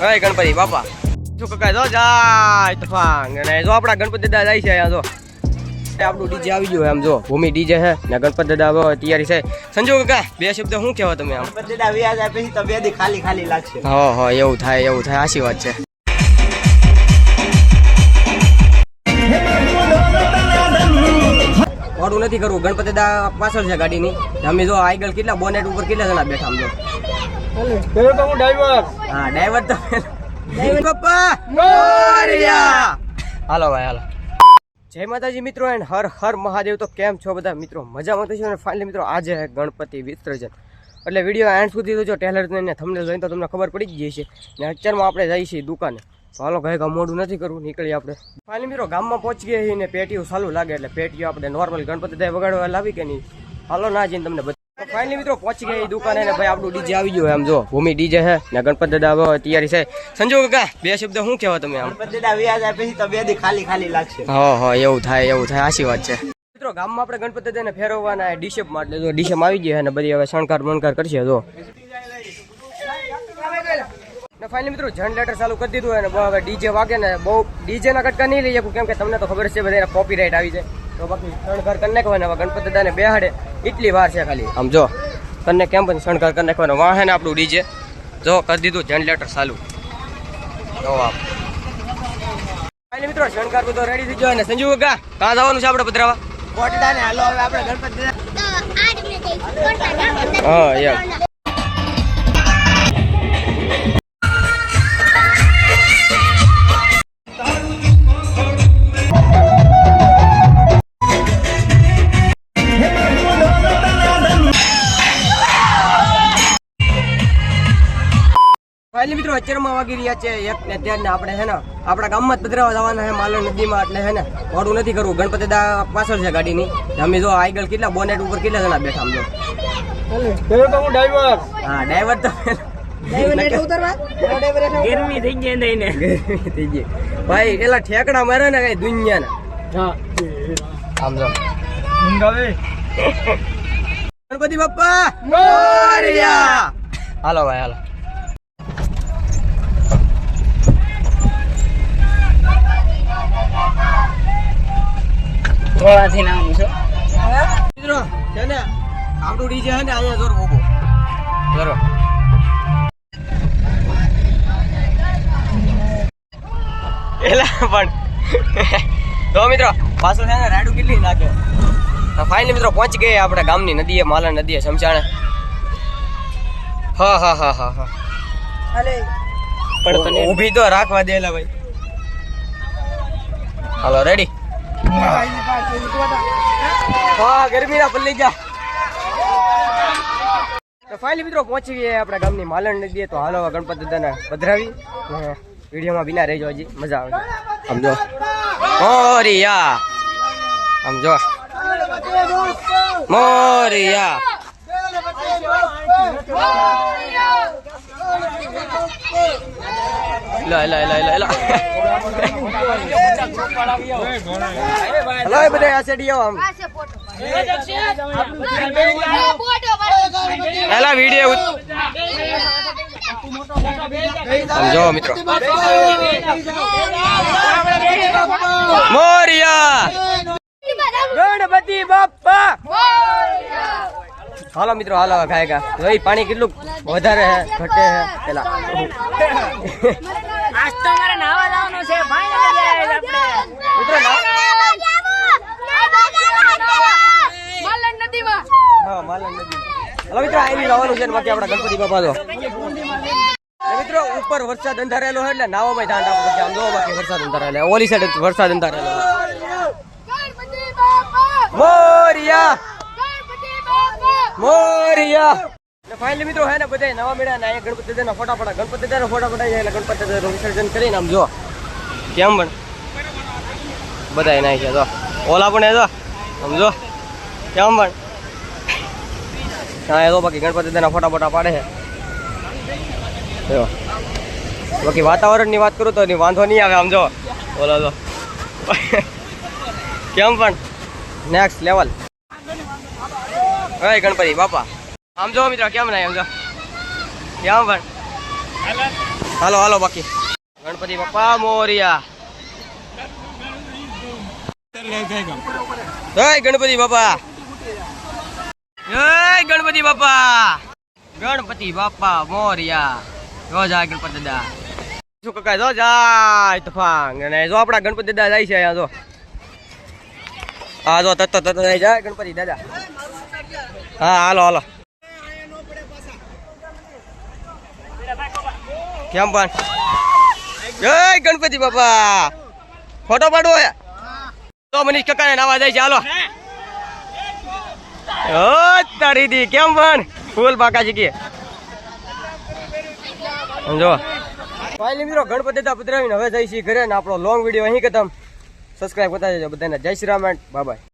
હે ગણપતિ બાપા. શું કકાય જો જાય તફાંગ અને જો આપણા ગણપતિ દાદા જાય છે અહીંયા જો. આપણું ડીજે આવી ગયું એમ જો. ભૂમિ ડીજે છે ને ગણપતિ દાદા આવો તૈયારી છે. સંજુ કાકા બે શબ્દ શું કહેવા તમે આમ? બધા વ્યાજ આપે પછી તબિયત ખાલી ખાલી લાગશે. હા હા એવું થાય એવું થાય. આશી વાત છે. મોડું નથી કરવું. ગણપતિ દાદા પાછળ છે ગાડીની. અમે જો આગળ કેટલા બોનેટ ઉપર કેટલા જણા બેઠા આમ જો. હા ડ્રાઈવર. તો પપ્પા મોરિયા. હાલો ભાઈ હાલો. જય માતાજી મિત્રો એન્ડ હર હર મહાદેવ. તો કેમ છો બધા? મિત્રો મજામાં તો છો? અને ફાઇનલી મિત્રો આજે ગણપતિ વિસર્જન. એટલે વીડિયો એન્ડ સુધી તો જો ટેલર ને થમને જોઈને તો તમને ખબર પડી જ ગઈ છે ને અત્યારમાં આપણે જઈએ છીએ દુકાને. ચાલો હાલો ભાઈ કામ મોડું નથી કરવું નીકળીએ આપણે. ફાઇનલી મિત્રો ગામમાં પહોંચી ગયા છીએ ને પેટીઓ સારું લાગે એટલે પેટીઓ આપણે નોર્મલ ગણપતિ દાય વગાડવા લાવી કે નહીં? હાલો ના જઈને તમને ફાઇનલી મિત્રો પહોંચી ગયા એ દુકાને ને ભાઈ આપણું ડીજે આવી ગયું એમ જો. ભૂમિ ડીજે છે ને ગણપત દાદા હવે તૈયારી છે. સંજુ કાકા બે શબ્દ શું કહેવા તમે આમ? બધા વ્યાજ આપે પછી તબિયત ખાલી ખાલી લાગશે. હા હા એવું થાય એવું થાય આશી વાત છે. મિત્રો ગામમાં આપણે ગણપતિ દાદાને ફેરવવાના ડીશેપ માટે જો ડીશેપ આવી ગયા અને બધી હવે શણકાર મણકાર કરશે જો. ને ફાઇનલી મિત્રો જનરેટર ચાલુ કરી દીધું અને બહુ હવે ડીજે વાગે ને બહુ ડીજે ના કટકા નહીં લઈ શકું કેમ કે તમને તો ખબર છે બધા કોપીરાઇટ આવી જાય. તો બાકી શણગાર કરી નાખવાના. ગણપતિ દાદાને બેહાડે એટલી વાર છે ખાલી. આમ જો તને કેમ પણ શણગાર કરી નાખવાનો? વાહન ને આપણું ડીજે. જો કરી દીધું જનરેટર ચાલુ. જો આપ મિત્રો શણગાર બધો રેડી થઈ ગયો અને સંજુ કાકા કાં જવાનું છે આપણે પધરાવા? કોટડા હાલો હવે આપણે ગણપતિ હા યાર ફાઇનલી મિત્રો અત્યારમાં વાગી રહ્યા છે એક ને અત્યાર ને આપણે હે ને આપણા ગામમાં જ પધરાવા જવાના છે માલણ નદીમાં એટલે હે ને મોડું નથી કરવું. ગણપતિ દા પાછળ છે ગાડીની. અમે જો આગળ કેટલા બોનેટ ઉપર કેટલા જણા બેઠા અમે ડ્રાઈવર હા ડ્રાઈવર તો ગરમી થઈ ગઈ ને થઈ ગઈ. ભાઈ એલા ઠેકડા મારે ને કઈ દુનિયાના. આમ જો. ગણપતિ બાપ્પા મોરયા! હાલો ભાઈ હાલો. થોડાથી નામ છે. મિત્રો છે ને આપણું ડીજે છે ને અહીંયા જોર ઊભો જોરો એલા પણ તો મિત્રો પાછું છે ને રાડું કેટલી નાખે ફાઇનલી મિત્રો પહોંચી ગયા આપણા ગામની નદીએ માલા નદીએ સમજાણે હા હા હા હા હા. પણ તને ઊભી તો રાખવા દેલા ભાઈ. હાલો રેડી હા ગરમી ના પલ્લી જા. તો ફાઇનલી મિત્રો પહોંચી ગયા આપણા ગામની માલણ નદીએ. તો હાલો ગણપત દાદાને પધરાવી. વિડીયોમાં બિના રહેજો હજી. મજા આવે. સમજો મોરિયા. સમજો મોરિયા. લા લા લા લા લા. હલો એ બધા આમ. એલા વીડિયો સમજો મિત્રો. મોરિયા ગણપતિ બાપ્પા હાલો મિત્રો હાલો ખાય કા જોઈ પાણી કેટલું વધારે હે ઘટે હે પેલા. આજ તો મારે નાવા જવાનું છે ફાઇનલી આપણે. મિત્રો ના નદીમાં. હા માલણ નદી હલો મિત્રો આઈ લાવવાનું છે ને બાકી આપણા ગણપતિ બાપા મિત્રો ઉપર વરસાદ અંધારેલો હોય એટલે નાવામાં ધ્યાન રાખવું પડશે. આમ જોવા બાકી વરસાદ અંધારેલો ઓલી સાઈડ વરસાદ અંધારેલો મોરિયા! મોરિયા. ફાઇનલી મિત્રો હે ને બધા નવા મેળા ને ગણપતિ દાદાના ફોટા પડા ગણપતિ દાદાના ફોટા પડાય એટલે ગણપતિ દાદાનું વિસર્જન કરીને આમ જો કેમ પણ? બધા નાખ્યા જો. ઓલા પણ એ જો. સમજો કેમ પણ? હા, એ તો બાકી ગણપતિ દાદાના ફોટા ફોટા પાડે છે. બાકી વાતાવરણની વાત કરું તો વાંધો નહીં આવે, આમ જો ઓલા જો. કેમ પણ? નેક્સ્ટ લેવલ હે ગણપતિ, બાપા. આમ જો મિત્રો, કેમ આમ જો? કેમ પણ? હાલો હાલો, બાકી. ગણપતિ બાપા, મોરિયા. હે ગણપતિ બાપા. હે ગણપતિ બાપા. ગણપતિ બાપા, મોરિયા. જો જાય ગણપતિ દાદા. શું કકા, જો જાય તફાંગ. અને જો આપણા ગણપતિ દાદા જાય છે અહીંયા, જો. હા, જો તત તત, જાય ગણપતિ દાદા. હા, હાલો હાલો. કેમ પણ? જય ગણપતિ બાપા. ફોટો પાડવો હે. તો મનીષ કાકા નાવા જાય છે, હાલો. તારી દી, કેમ પણ? ફૂલ બાકાજી કે. સમજો. ફાઇનલી મિત્રો, ગણપતિ દા પધરાવીને હવે જઈશી ઘરે ને આપણો લોંગ વીડિયો અહીં ખતમ. સબસ્ક્રાઈબ કરતા જજો બધાને. જય શ્રી રામ બાય